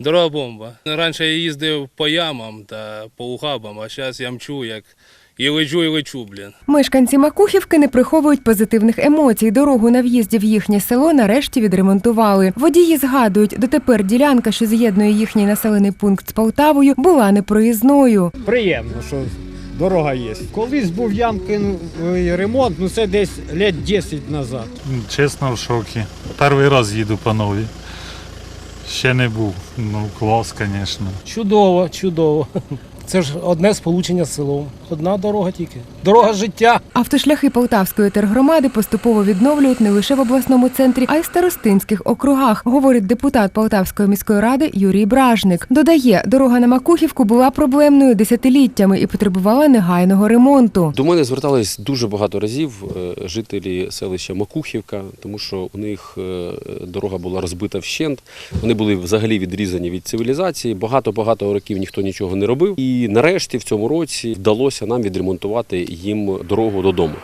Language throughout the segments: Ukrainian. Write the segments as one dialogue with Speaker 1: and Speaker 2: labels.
Speaker 1: Дорога бомба. Раніше я їздив по ямам та по ухабам, а зараз я мчу, як і лечу, і лечу, блін.
Speaker 2: Мешканці Макухівки не приховують позитивних емоцій. Дорогу на в'їзді в їхнє село нарешті відремонтували. Водії згадують, дотепер ділянка, що з'єднує їхній населений пункт з Полтавою, була непроїзною.
Speaker 3: Приємно, що дорога є. Колись був ямковий ремонт, ну це десь лет 10 назад.
Speaker 4: Чесно, в шокі. Перший раз їду по новій. Ще не був. Ну, клас, звісно.
Speaker 5: Чудово, чудово. Це ж одне сполучення з селом. Одна дорога тільки. Дорога життя.
Speaker 2: Автошляхи Полтавської тергромади поступово відновлюють не лише в обласному центрі, а й старостинських округах, говорить депутат Полтавської міської ради Юрій Бражник. Додає, дорога на Макухівку була проблемною десятиліттями і потребувала негайного ремонту.
Speaker 6: До мене звертались дуже багато разів е, жителі селища Макухівка, тому що у них е, дорога була розбита вщент. Вони були взагалі відрізані від цивілізації. Багато-багато років ніхто нічого не робив. І нарешті в цьому році вдалося нам відремонтувати їм дорогу додому.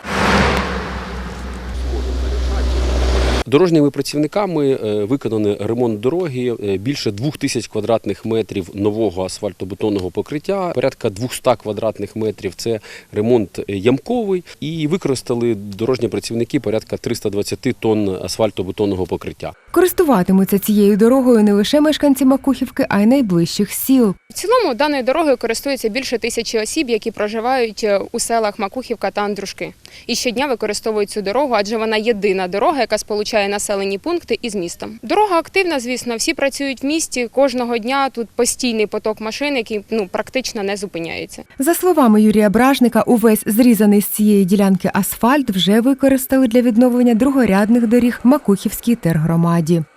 Speaker 6: Дорожніми працівниками е, виконано ремонт дороги е, більше двох тисяч квадратних метрів нового асфальтобетонного покриття, порядка 200 квадратних метрів це ремонт ямковий, і використали дорожні працівники порядка 320 тонн асфальтобетонного покриття.
Speaker 2: Користуватимуться цією дорогою не лише мешканці Макухівки, а й найближчих сіл.
Speaker 7: В цілому даною дорогою користується більше тисячі осіб, які проживають е, у селах Макухівка та Андрушки. І щодня використовують цю дорогу, адже вона єдина дорога, яка сполучає населені пункти із містом. Дорога активна, звісно, всі працюють в місті. Кожного дня тут постійний поток машин, який ну практично не зупиняється.
Speaker 2: За словами Юрія Бражника, увесь зрізаний з цієї ділянки асфальт вже використали для відновлення другорядних доріг Макухівській тергромаді городе.